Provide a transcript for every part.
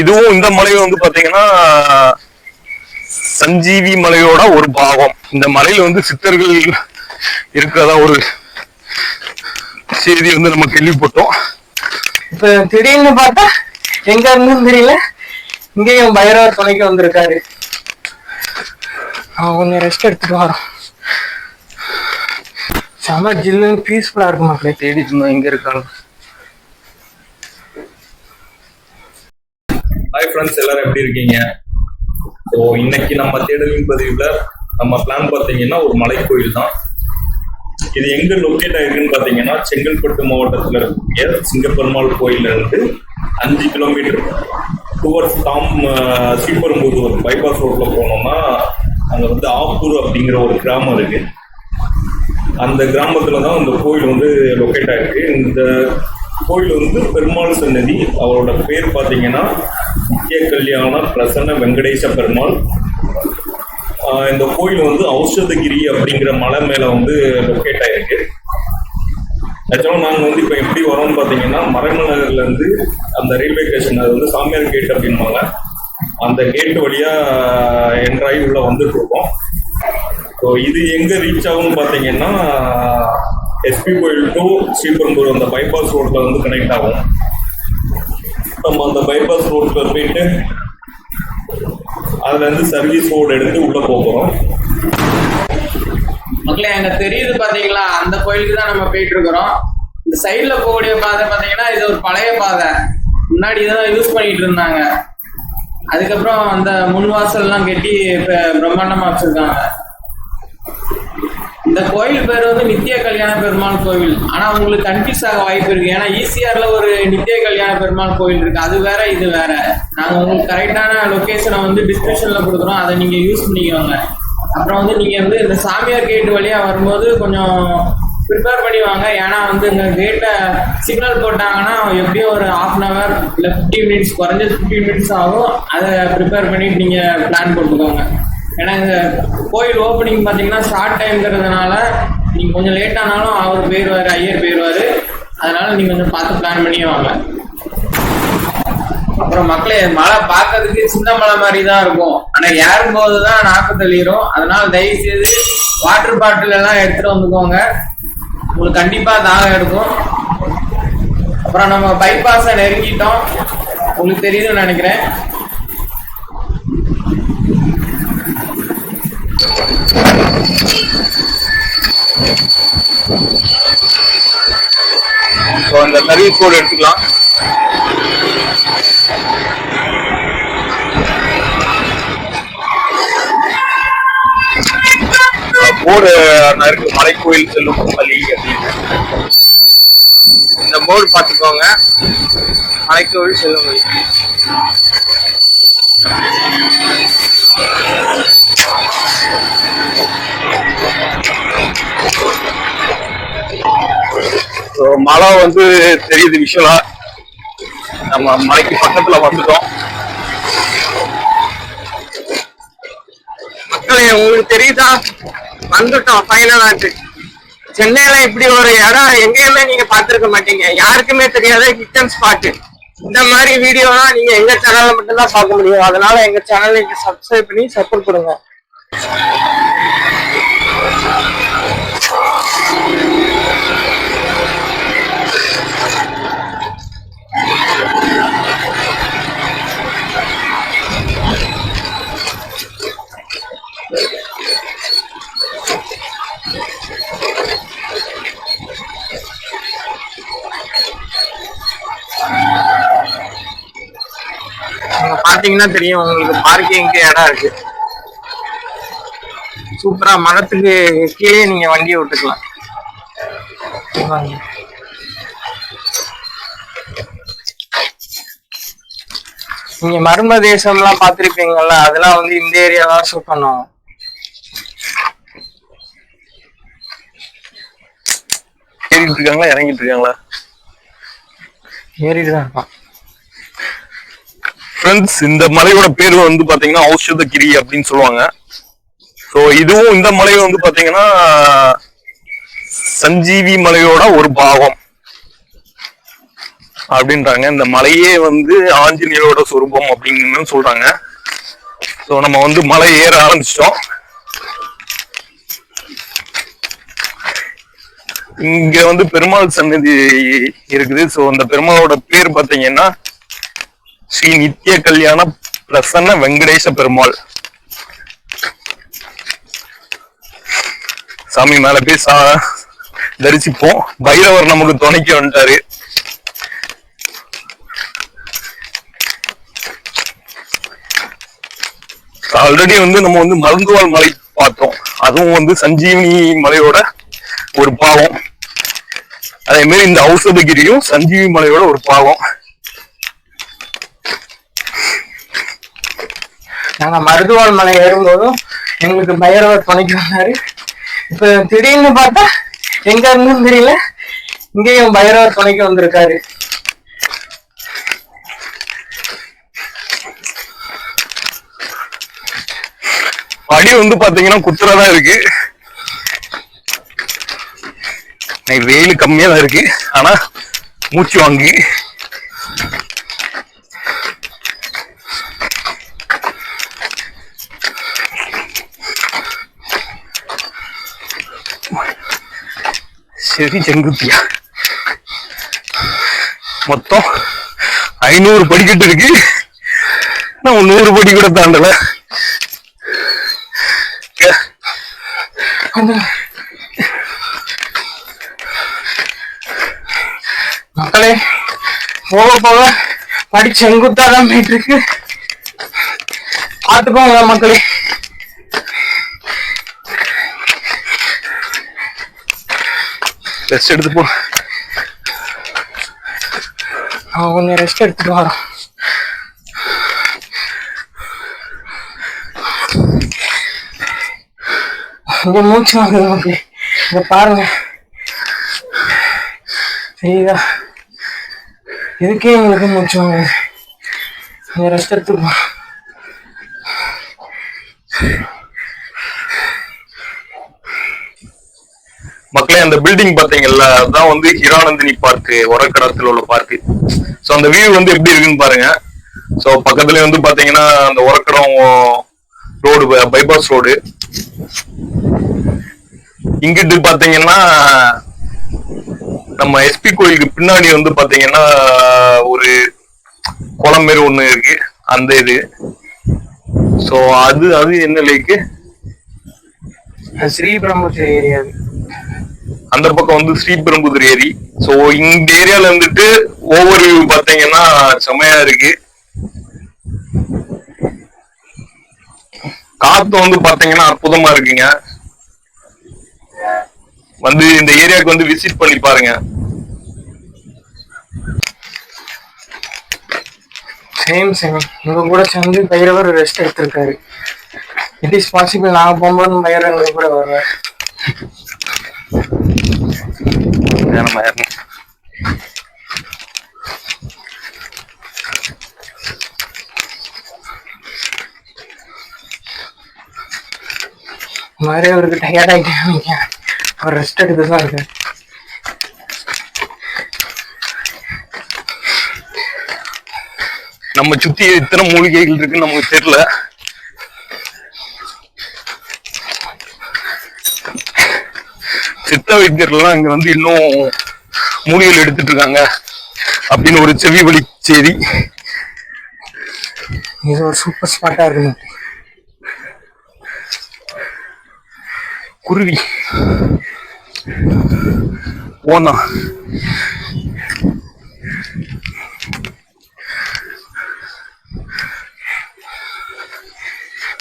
இதுவும் இந்த மலையும் வந்து பாத்தீங்கன்னா சஞ்சீவி மலையோட ஒரு பாகம். இந்த மலையில வந்து சித்தர்கள் இருக்கிறதா ஒரு செய்தி வந்து நம்ம கேள்விப்பட்டோம். இப்ப திடீர்னு பார்த்தா எங்க இருந்துன்னு தெரியல. இங்கேயும் பைரவர் துணைக்கு வந்திருக்காரு. அவன் கொஞ்சம் ரெஸ்ட் எடுத்துட்டு வரோம். செம ஜில்லுன்னு பீஸ்ஃபுல்லா இருக்கு மக்களே. தேடிட்டு இருந்தோம் எங்க இருக்காங்க ஹாய் ஃப்ரெண்ட்ஸ் எல்லாரும் எப்படி இருக்கீங்க? ஸோ இன்னைக்கு நம்ம தேடலின் பதிவில் நம்ம பிளான் பார்த்தீங்கன்னா ஒரு மலைக்கோயில் தான். இது எங்க லொக்கேட் ஆயிருக்குன்னு பார்த்தீங்கன்னா செங்கல்பட்டு மாவட்டத்தில் இருக்கக்கூடிய சிங்கப்பெருமாள் கோயில்ல இருந்து அஞ்சு கிலோமீட்டர் டுவர்ட்ஸ் தாம் அஹ், ஸ்ரீபெரும்புதூர் பைபாஸ் ரோட்ல போனோம்னா அங்கே வந்து ஆப்பூர் அப்படிங்கிற ஒரு கிராமம் இருக்கு. அந்த கிராமத்துல தான் இந்த கோயில் வந்து லொக்கேட் ஆயிருக்கு. இந்த கோயில் வந்து பெருமாள் சன்னதி அவரோட பேர் பார்த்தீங்கன்னா முக்கிய கல்யாண பிரசன்ன வெங்கடேச பெருமாள். இந்த கோயில் வந்து ஔஷதகிரி அப்படிங்கிற மலை மேலே வந்து லொக்கேட் ஆயிருக்கு. ஆக்சுவலாக நாங்கள் வந்து இப்போ எப்படி வரோம்னு பார்த்தீங்கன்னா மறைமலர்லேருந்து அந்த ரயில்வே ஸ்டேஷன் அது வந்து சாமியார் கேட் அப்படின்பாங்க அந்த கேட் வழியாக என்ட்ராகி உள்ளே வந்துட்டு இருக்கோம். ஸோ இது எங்கே ரீச் ஆகும்னு பார்த்தீங்கன்னா எஸ்பி கோயில் டு ஸ்ரீபெரும்பூர் அந்த பைபாஸ் ரோட்ல வந்து கனெக்ட் ஆகும். நம்ம அந்த பைபாஸ் ரோட்ல போயிட்டு அதுல இருந்து சர்வீஸ் ரோடு எடுத்து உள்ள போகிறோம் மக்களே அங்க தெரியுது பாத்தீங்களா? அந்த கோயிலுக்கு தான் நம்ம போயிட்டு இருக்கிறோம். இந்த சைடில் போகக்கூடிய பாதை பாத்தீங்கன்னா இது ஒரு பழைய பாதை. முன்னாடி இதெல்லாம் யூஸ் பண்ணிட்டு இருந்தாங்க. அதுக்கப்புறம் அந்த முன் வாசல்லாம் கட்டி இப்ப பிரம்மாண்டமா வச்சிருக்காங்க. இந்த கோயில் பேர் வந்து நித்திய கல்யாண பெருமாள் கோவில். ஆனா உங்களுக்கு கன்ஃபியூஸ் ஆக வாய்ப்பு இருக்கு. ஏன்னா ஈசிஆர்ல ஒரு நித்திய கல்யாண பெருமாள் கோவில் இருக்கு. அது வேற இது வேற. நாங்க உங்களுக்கு கரெக்டான லொகேஷனை வந்து டிஸ்கிரிப்ஷன்ல கொடுக்குறோம். அதை நீங்க யூஸ் பண்ணிக்கோங்க. அப்புறம் வந்து நீங்க வந்து இந்த சாமியார் கேட் வழியா வரும்போது கொஞ்சம் ப்ரிப்பேர் பண்ணி வாங்க. ஏன்னா வந்து இந்த கேட்டை சிக்னல் போட்டாங்கன்னா எப்படியும் ஒரு ஹாஃப் அன் ஹவர் இல்லை ஃபிஃப்டி மினிட்ஸ் குறைஞ்சது ஃபிஃப்டி மினிட்ஸ் ஆகும். அதை ப்ரிப்பேர் பண்ணிட்டு நீங்கள் பிளான் போட்டுக்கோங்க. ஏன்னா இந்த கோயில் ஓப்பனிங் பார்த்தீங்கன்னா ஷார்ட் டைம்ங்கிறதுனால நீங்க கொஞ்சம் லேட் ஆனாலும் அவர் போயிடுவாரு ஐயர் போயிடுவாரு அதனால நீங்க கொஞ்சம் பார்த்து பிளான் பண்ணியே வாங்க. அப்புறம் மக்களே மழை பார்க்கறதுக்கு சின்ன மலை மாதிரி தான் இருக்கும். ஆனா ஏறும்போது தான் நாக்கு தெளிரும். அதனால தயவு செய்து வாட்டர் பாட்டில் எல்லாம் எடுத்துட்டு வந்துக்கோங்க. உங்களுக்கு கண்டிப்பா தாகம் எடுக்கும். அப்புறம் நம்ம பைபாஸை நெருங்கிட்டோம். உங்களுக்கு தெரியுதுன்னு நினைக்கிறேன். ஸோ அந்த சர்வீஸ் கோடு எடுத்துக்கலாம். போர்டு இருக்கு மலைக்கோயில் செல்லும் பள்ளி அப்படின்னு. இந்த போர்டு பார்த்துக்கோங்க. மலைக்கோவில் செல்லும் பள்ளி. Thank you. மழை வந்து தெரியுது விஷுவலா நம்ம மலைக்கு பக்கத்துல வந்துட்டோம். உங்களுக்கு தெரியுதா? வந்துட்டோம் ஃபைனலாட்டு சென்னையில இப்படி ஒரு இடம் எங்கேயுமே நீங்க பாத்துருக்க மாட்டீங்க. யாருக்குமே தெரியாத கிச்சன் ஸ்பாட் இந்த மாதிரி வீடியோலாம் நீங்க எங்க சேனல்ல மட்டும்தான் பார்க்க முடியும். அதனால எங்க சேனல் நீங்க சப்ஸ்கிரைப் பண்ணி சப்போர்ட் கொடுங்க. நீங்க பாத்தீங்கன்னா தெரியும் உங்களுக்கு பார்க்கிங்க்கு இடம் இருக்கு. சூப்பரா மரத்துக்கு கீழே நீங்க வண்டியை விட்டுக்கலாம். நீங்க மர்ம தேசம்லாம் பார்த்திருப்பீங்கல்ல அதெல்லாம் வந்து இந்த ஏரியா தான் ஷூட் ஏறிட்டு இருக்காங்களா இறங்கிட்டு இருக்காங்களா ஏறிட்டு தான் இருப்பான். ஃப்ரெண்ட்ஸ் இந்த மலையோட பேர் வந்து பாத்தீங்கன்னா ஔஷதகிரி அப்படின்னு சொல்லுவாங்க. ஸோ இதுவும் இந்த மலையும் வந்து பாத்தீங்கன்னா சஞ்சீவி மலையோட ஒரு பாகம். அப்படின்றாங்க. இந்த மலையே வந்து ஆஞ்சநேயரோட சொரூபம் அப்படின்னு சொல்றாங்க. ஸோ நம்ம வந்து மலை ஏற ஆரம்பிச்சிட்டோம். இங்க வந்து பெருமாள் சன்னதி இருக்குது. ஸோ அந்த பெருமாளோட பேர் பார்த்தீங்கன்னா ஸ்ரீ நித்ய கல்யாண பிரசன்ன வெங்கடேச பெருமாள். சாமி மேல போய் சா தரிசிப்போம். பைரவர் நமக்கு துணைக்கு வந்துட்டாரு. ஆல்ரெடி வந்து நம்ம வந்து மருந்துவாள் மலை பார்த்தோம். அதுவும் வந்து சஞ்சீவினி மலையோட ஒரு பாவம். அதே மாதிரி இந்த ஔஷதகிரியும் சஞ்சீவி மலையோட ஒரு பாவம். நாங்க மருதுவாள் மலை ஏறும்போதும் எங்களுக்கு பைரவர் துணைக்கு வந்தாரு. இப்ப திடீர்னு பார்த்தா எங்க இருந்தும் தெரியல. இங்கேயும் பைரவர் துணைக்கு வந்திருக்காரு. அடி வந்து பாத்தீங்கன்னா குத்துறதா இருக்கு. வெயில் கம்மியா தான் இருக்கு. ஆனா மூச்சு வாங்கி. சரி செங்குத்தியா? மொத்தம் ஐநூறு படிக்கட்டு இருக்கு. நான் நூறு படி கூட தாண்டல. மக்களே போக போக படி செங்குத்தாதான் போயிட்டு இருக்கு. பார்த்துக்கோங்க மக்களே. ரெஸ்ட் எடுத்து போ. அவன் கொஞ்சம் ரெஸ்ட் எடுத்துட்டு வரோம் ரொம்ப மூச்சு வாங்குது நமக்கு இங்க பாருங்க. சரிதா இதுக்கே எங்களுக்கு மூச்சு வாங்குது. ரெஸ்ட் எடுத்துக்கோ மக்களே அந்த பில்டிங் பாத்தீங்கல்ல அதான் வந்து ஹிரானந்தினி பார்க் ஒரக்கடத்தில் உள்ள பார்க் சோ அந்த வியூ வந்து எப்படி இருக்குன்னு பாருங்க. சோ பக்கத்துல வந்து பாத்தீங்கன்னா அந்த ஒரக்கடம் ரோடு பைபாஸ் ரோடு இங்கிட்டு பாத்தீங்கன்னா நம்ம எஸ்பி கோயிலுக்கு பின்னாடி வந்து பாத்தீங்கன்னா ஒரு குளம் மாரி ஒண்ணு இருக்கு. அந்த இது. சோ அது அது என்ன லேக்கு ஸ்ரீபெரும்புத்தூர் ஏரியா. அந்த பக்கம் வந்து ஸ்ரீபெரும்புதூர் ஏரி. சோ இந்த ஏரியால இருந்துட்டு ஓவர் வியூ பாத்தீங்கன்னா செமையா இருக்கு. காத்து வந்து பாத்தீங்கன்னா அற்புதமா இருக்குங்க. வந்து இந்த ஏரியாவுக்கு வந்து விசிட் பண்ணி பாருங்க. சேம் சேம் இவங்க கூட சேர்ந்து பைரவர் ரெஸ்ட் எடுத்திருக்காரு. இட் இஸ் பாசிபிள் நான் போகும்போது பைரவர் கூட வருவேன் நம்ம. மாதிரி அவருக்கு டயர்ட் ஆகிட்டாங்க அவர் ரெஸ்ட் எடுத்து தான் இருக்காரு நம்ம சுத்தி எத்தனை மூலிகைகள் இருக்குன்னு நமக்கு தெரியல. சித்த வைத்தியர்கள்லாம் இங்க வந்து இன்னும் மூலிகைகள் எடுத்துட்டு இருக்காங்க அப்படின்னு ஒரு செவி வழி செய்தி. இது ஒரு சூப்பர் ஸ்பாட்டா இருக்கு குருவி. ஓனா.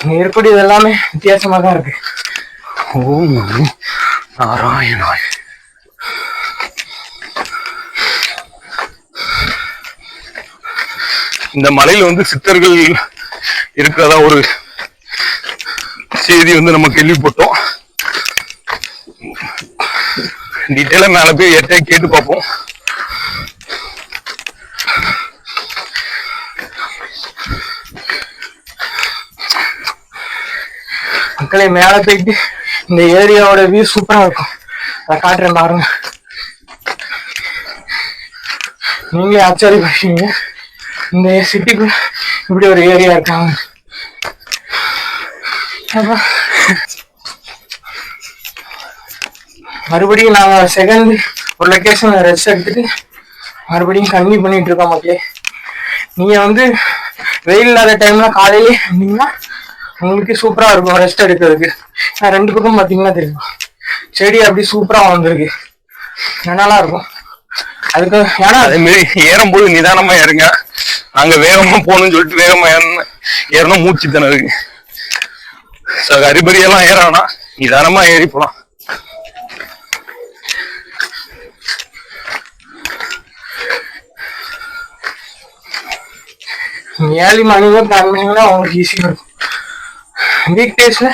இங்க இருக்கக்கூடியது எல்லாமே வித்தியாசமா தான் இருக்கு. நமோ நாராயணாய். இந்த மலையில வந்து சித்தர்கள் இருக்கிறதா ஒரு செய்தி வந்து நம்ம கேள்விப்பட்டோம். டீட்டெயிலா மேல போய் எட்டே கேட்டு பார்ப்போம். மக்களே மேல போயிட்டு இந்த ஏரியாவோட வியூ சூப்பரா இருக்கும். அதை காட்டுறேன் பாருங்க. நீங்களே ஆச்சரியப்படுவீங்க இந்த சிட்டிக்குள்ள இப்படி ஒரு ஏரியா இருக்காங்க. மறுபடியும் நாங்க செகண்ட் ஒரு லொக்கேஷன்ல ரெஸ்ட் எடுத்துட்டு மறுபடியும் கன்டினியூ பண்ணிட்டு இருக்கோம் மக்களே நீங்க வந்து வெயில் இல்லாத டைம்ல காலையிலே வந்தீங்கன்னா உங்களுக்கு சூப்பரா இருக்கும் ரெஸ்ட் எடுக்கிறதுக்கு. நான் ரெண்டு பக்கம் பாத்தீங்கன்னா தெரியும். செடி அப்படி சூப்பரா வந்திருக்கு நல்லா இருக்கும். அதுக்கு ஏன்னா அதே மாதிரி ஏறும்போது நிதானமா ஏறுங்க. நாங்க வேகமா போகணும்னு சொல்லிட்டு வேகமா ஏறணும் ஏறணும் மூச்சு தானே இருக்கு. ஸோ அரிபரியெல்லாம் ஏற வேணாம் நிதானமா ஏறி போலாம். ஏர்லி மார்னிங்ல பிளான் பண்ணீங்கன்னா உங்களுக்கு ஈஸியாக இருக்கும். வீக் டேஸ்ல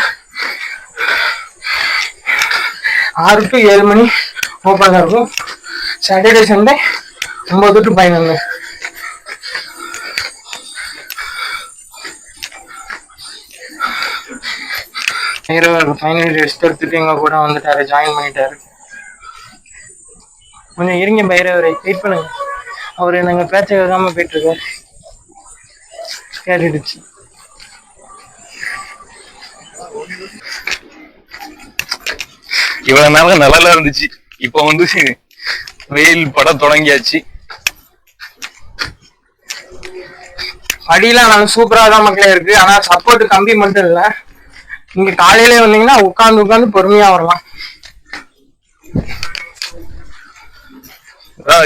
ஆறு டு ஏழு மணி ஓப்பனாக இருக்கும். சாட்டர்டே சண்டே ஒம்பது டு பதினொன்று. ஹீரோ ஃபைனல் ரெஸ்ட் எடுத்துட்டு எங்க கூட வந்துட்டாரு. ஜாயின் பண்ணிட்டாரு. கொஞ்சம் இருங்க பைரவரை. வெயிட் பண்ணுங்க. அவர் நாங்கள் பேச்ச கேட்காம போயிட்டு இருக்காரு. கேட்டுடுச்சு. இவ்வளவு நேரம் நிழலா இருந்துச்சு. இப்போ வந்து வெயில் பட தொடங்கியாச்சு. படியெல்லாம் நல்லா சூப்பரா தான் மக்களே இருக்கு. ஆனா சப்போர்ட் கம்பி மட்டும் இல்ல. நீங்க காலையில வந்தீங்கன்னா உட்கார்ந்து உட்கார்ந்து பொறுமையா வரலாம்.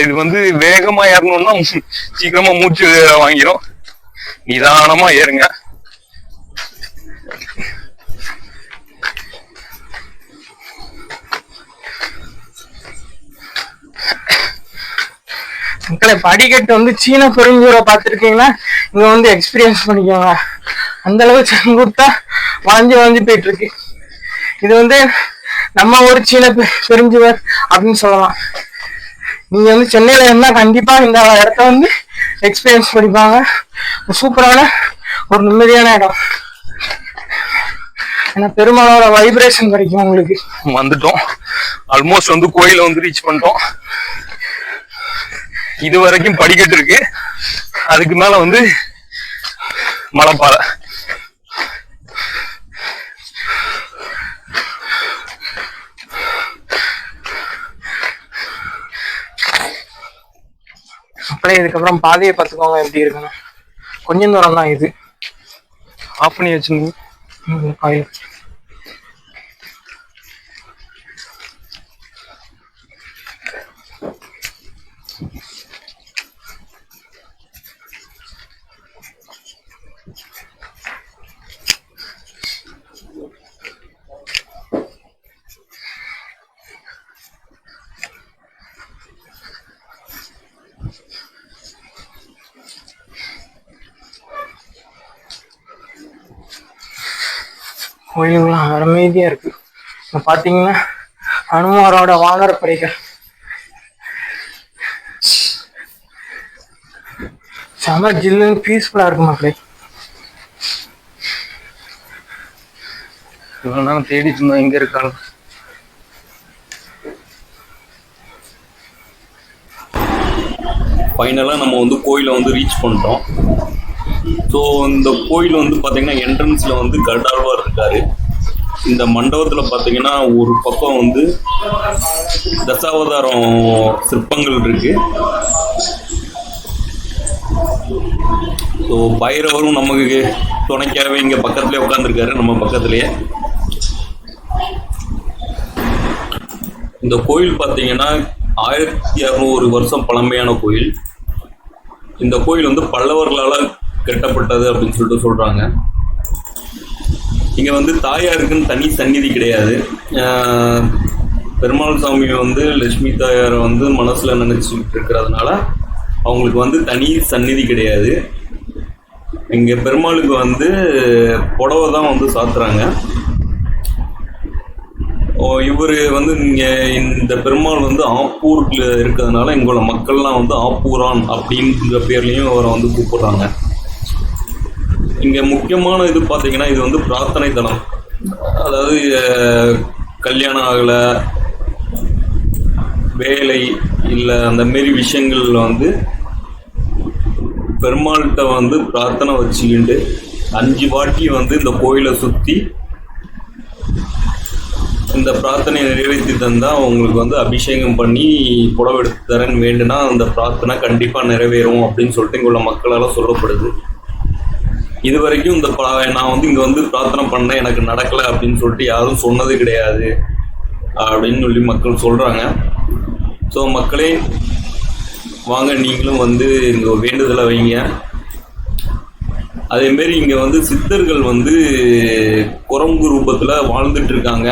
இது வந்து வேகமா ஏறணும்னா சீக்கிரமா மூச்சு வாங்கிரும். நிதானமா ஏறுங்க. மக்களை படிக்கட்டு வந்து சீன பெருஞ்சூரை பார்த்துருக்கீங்களா? இங்க வந்து எக்ஸ்பீரியன்ஸ் பண்ணிக்கோங்க. அந்த அளவு செங்குத்தா வளைஞ்சு வளைஞ்சு போயிட்டு இருக்கு இது வந்து நம்ம ஒரு சீன பெ- பெருஞ்சுவர் அப்படின்னு சொல்லலாம். நீங்க வந்து சென்னையில இருந்தா கண்டிப்பா இந்த இடத்த வந்து எக்ஸ்பீரியன்ஸ் பண்ணிப்பாங்க. சூப்பரான ஒரு நிம்மதியான இடம். ஏன்னா பெருமாளோட வைப்ரேஷன் கிடைக்கும் உங்களுக்கு. வந்துட்டோம். ஆல்மோஸ்ட் வந்து கோயில வந்து ரீச் பண்ணிட்டோம். இது வரைக்கும் படிக்கட்டு இருக்கு. அதுக்கு மேல வந்து மலைப்பாறை அப்படியே இதுக்கப்புறம் பாதையை பார்த்துக்கோங்க எப்படி இருக்குன்னு கொஞ்சம் தூரம் தான் இது. ஆஃப் பண்ணி வச்சிருந்தீங்க. ம், கோயில். கோயிலுங்களாம் அமைதியா இருக்கு. இங்க பாத்தீங்கன்னா அனுமாரோட வானர படைகள். செம ஜில்லுன்னு பீஸ்ஃபுல்லா இருக்கு மக்களே. இவ்வளவு நேரம் தேடிட்டு இருந்தோம் எங்க இருக்காங்க? ஃபைனலாக நம்ம வந்து கோயிலை வந்து ரீச் பண்ணிட்டோம். ஸோ இந்த கோயில் வந்து பார்த்தீங்கன்னா என்ட்ரன்ஸில் வந்து கருடாழ்வார் இருக்காரு. இந்த மண்டபத்தில் பார்த்தீங்கன்னா ஒரு பக்கம் வந்து தசாவதாரம் சிற்பங்கள் இருக்கு. ஸோ பைரவரும் நமக்கு துணைக்காகவே இங்கே பக்கத்துலேயே உட்காந்துருக்காரு நம்ம பக்கத்துலேயே. இந்த கோயில் பார்த்தீங்கன்னா ஆயிரத்தி இரநூறு வருஷம் பழமையான கோயில். இந்த கோயில் வந்து பல்லவர்களால் கட்டப்பட்டது அப்படின்னு சொல்லிட்டு சொல்கிறாங்க இங்க வந்து தாயாருக்குன்னு தனி சந்நிதி கிடையாது. பெருமாள் சாமி வந்து லட்சுமி தாயாரை வந்து மனசுல நினைச்சுட்டு இருக்கிறதுனால அவங்களுக்கு வந்து தனி சந்நிதி கிடையாது. இங்க பெருமாளுக்கு வந்து புடவை தான் வந்து சாத்துறாங்க. இவர் வந்து இங்கே இந்த பெருமாள் வந்து ஆப்பூரில் இருக்கிறதுனால இங்குள்ள மக்கள்லாம் வந்து ஆப்பூரான் அப்படின்ற பேர்லேயும் அவரை வந்து கூப்பிடுறாங்க. இங்கே முக்கியமான இது பார்த்தீங்கன்னா இது வந்து பிரார்த்தனை தலம் அதாவது கல்யாணம் ஆகலை வேலை இல்லை அந்த மாரி விஷயங்கள்ல வந்து பெருமாள்கிட்ட வந்து பிரார்த்தனை வச்சுக்கிண்டு அஞ்சு வாட்டி வந்து இந்த கோயிலை சுற்றி இந்த பிரார்த்தனையை நிறைவேற்றி தந்தால் உங்களுக்கு வந்து அபிஷேகம் பண்ணி புடவை எடுத்து தரேன்னு வேண்டுனா அந்த பிரார்த்தனை கண்டிப்பாக நிறைவேறும் அப்படின்னு சொல்லிட்டு இங்கே உள்ள மக்களால் சொல்லப்படுது. இது வரைக்கும் இந்த ப- நான் வந்து இங்கே வந்து பிரார்த்தனை பண்ணேன் எனக்கு நடக்கலை அப்படின்னு சொல்லிட்டு யாரும் சொன்னது கிடையாது அப்படின்னு சொல்லி மக்கள் சொல்கிறாங்க ஸோ மக்களே வாங்க நீங்களும் வந்து இங்கே வேண்டுதலை வைங்க. அதேமாரி இங்கே வந்து சித்தர்கள் வந்து குரங்கு ரூபத்தில் வாழ்ந்துட்டு இருக்காங்க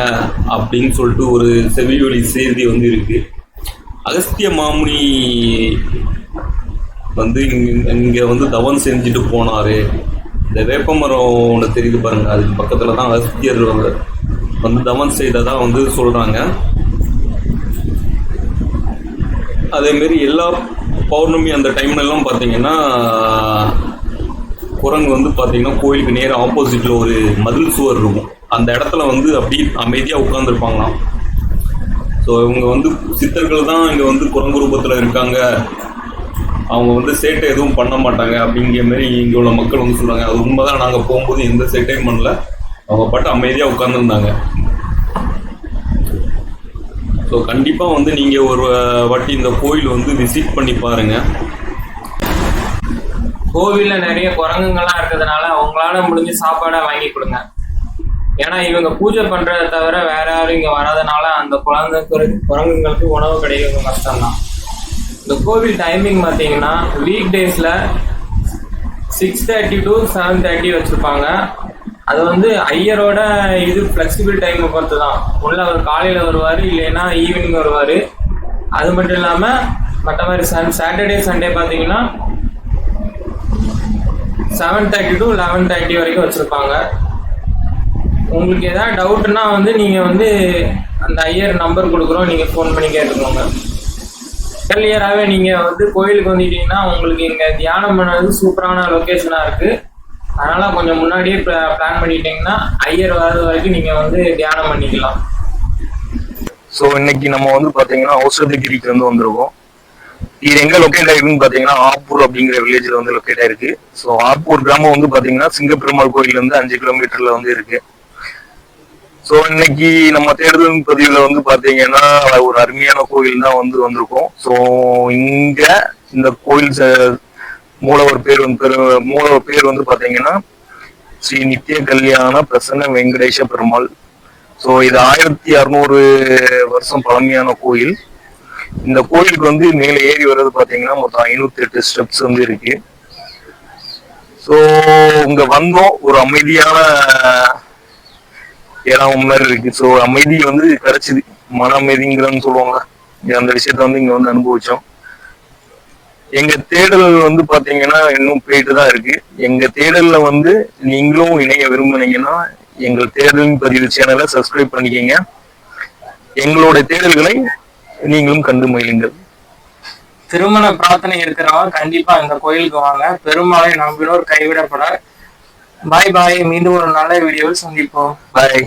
அப்படின்னு சொல்லிட்டு ஒரு செவிவழி செய்தி வந்து இருக்கு. அகஸ்திய மாமுனி வந்து இங்க இங்கே வந்து தவம் செஞ்சுட்டு போனாரு. இந்த வேப்பமரம் ஒன்று தெரியுது பாருங்க. அதுக்கு பக்கத்தில் தான் அஸ்தியர் வந்து தமன் செய்ததான் வந்து சொல்கிறாங்க அதேமாரி எல்லா பௌர்ணமி அந்த டைம்ல எல்லாம் பார்த்தீங்கன்னா குரங்கு வந்து பார்த்தீங்கன்னா கோயிலுக்கு நேராக ஆப்போசிட்ல ஒரு மதில் சுவர் இருக்கும். அந்த இடத்துல வந்து அப்படியே அமைதியாக உட்காந்துருப்பாங்களாம் ஸோ இவங்க வந்து சித்தர்கள் தான் இங்கே வந்து குரங்கு ரூபத்தில் இருக்காங்க. அவங்க வந்து சேட்டை எதுவும் பண்ண மாட்டாங்க அப்படிங்கிற மாதிரி இங்கே உள்ள மக்கள் வந்து சொல்கிறாங்க அது உண்மைதான். நாங்கள் போகும்போது எந்த சேட்டையும் பண்ணல. அவங்க பாட்டு அமைதியாக உட்காந்துருந்தாங்க ஸோ கண்டிப்பாக வந்து நீங்கள் ஒரு வாட்டி இந்த கோயில் வந்து விசிட் பண்ணி பாருங்கள் கோவிலில் நிறைய குரங்குங்கள்லாம் இருக்கிறதுனால அவங்களால முடிஞ்ச சாப்பாடை வாங்கி கொடுங்க. ஏன்னா இவங்க பூஜை பண்ணுறத தவிர வேற யாரும் இங்கே வராதனால அந்த குழந்தை குரங்குங்களுக்கு உணவு கிடைக்கிறது கஷ்டம்தான். இந்த கோவில் டைமிங் பார்த்தீங்கன்னா வீக் டேஸில் six thirty to seven thirty வச்சுருப்பாங்க. அது வந்து ஐயரோட இது ஃப்ளெக்சிபிள் டைமை பொறுத்து தான் உள்ள அவர் காலையில் வருவார் இல்லைன்னா ஈவினிங் வருவார். அது மட்டும் இல்லாமல் மற்ற மாதிரி சன் சாட்டர்டே சண்டே பார்த்தீங்கன்னா seven thirty to eleven thirty வரைக்கும் வச்சுருப்பாங்க. உங்களுக்கு எதாவது டவுட்னா வந்து நீங்கள் வந்து அந்த ஐயர் நம்பர் கொடுக்குறோம் நீங்கள் ஃபோன் பண்ணி கேட்டுக்கோங்க. கிளியராகவே நீங்கள் வந்து கோயிலுக்கு வந்துட்டீங்கன்னா உங்களுக்கு இங்கே தியானம் பண்ணது சூப்பரான லொக்கேஷனாக இருக்குது அதனால் கொஞ்சம் முன்னாடியே பிளான் பண்ணிட்டீங்கன்னா ஐயர் வர்றது வரைக்கும் நீங்கள் வந்து தியானம் பண்ணிக்கலாம். ஸோ இன்னைக்கு நம்ம வந்து பாத்தீங்கன்னா ஔஷதகிரிக்கு வந்து வந்திருக்கோம். இது எங்க லொக்கேட் ஆயிருக்குன்னு பாத்தீங்கன்னா ஆப்பூர் அப்படிங்கிற வில்லேஜ்ல வந்து லொக்கேட் ஆயிருக்கு. ஸோ ஆப்பூர் கிராமம் வந்து பாத்தீங்கன்னா சிங்கப்பெருமாள் கோயில் வந்து அஞ்சு கிலோமீட்டர்ல வந்து இருக்கு. ஸோ இன்னைக்கு நம்ம தேடுதல் பதிவுல வந்து பாத்தீங்கன்னா ஒரு அருமையான கோயில் தான் வந்து வந்திருக்கோம். ஸோ இங்க இந்த கோயில் ச- மூலவர் பேர் வந்து பெரு- மூலவர் பேர் வந்து பாத்தீங்கன்னா ஸ்ரீ நித்திய கல்யாண பிரசன்ன வெங்கடேஷ பெருமாள். ஸோ இது ஆயிரத்தி அறுநூறு வருஷம் பழமையான கோயில் இந்த கோயிலுக்கு வந்து மேலே ஏறி வர்றது பாத்தீங்கன்னா மொத்தம் ஐநூத்தி எட்டு ஸ்டெப்ஸ் வந்து இருக்கு. ஸோ இங்க வந்தோம். ஒரு அமைதியான இடம் மாதிரி இருக்கு. ஸோ அமைதி வந்து கிடைச்சிது. மன அமைதிங்கிறன்னு சொல்லுவாங்க. அந்த விஷயத்த வந்து இங்க வந்து அனுபவிச்சோம். எங்க தேடல் வந்து பாத்தீங்கன்னா இன்னும் போயிட்டு தான் இருக்கு. எங்க தேடல்ல வந்து நீங்களும் இணைய விரும்புனீங்கன்னா எங்கள் தேடலின் பதிவு சேனலை சப்ஸ்கிரைப் பண்ணிக்கங்க. எங்களோட தேடல்களை நீங்களும் கண்டு மகிழுங்கள். திருமண பிரார்த்தனை இருக்கிறவங்க கண்டிப்பா இந்த கோயிலுக்கு வாங்க. பெருமாளை நம்பினோர் கைவிடப்பட பாய் பாய் மீண்டும் ஒரு நல்ல வீடியோவில் சந்திப்போம். பாய்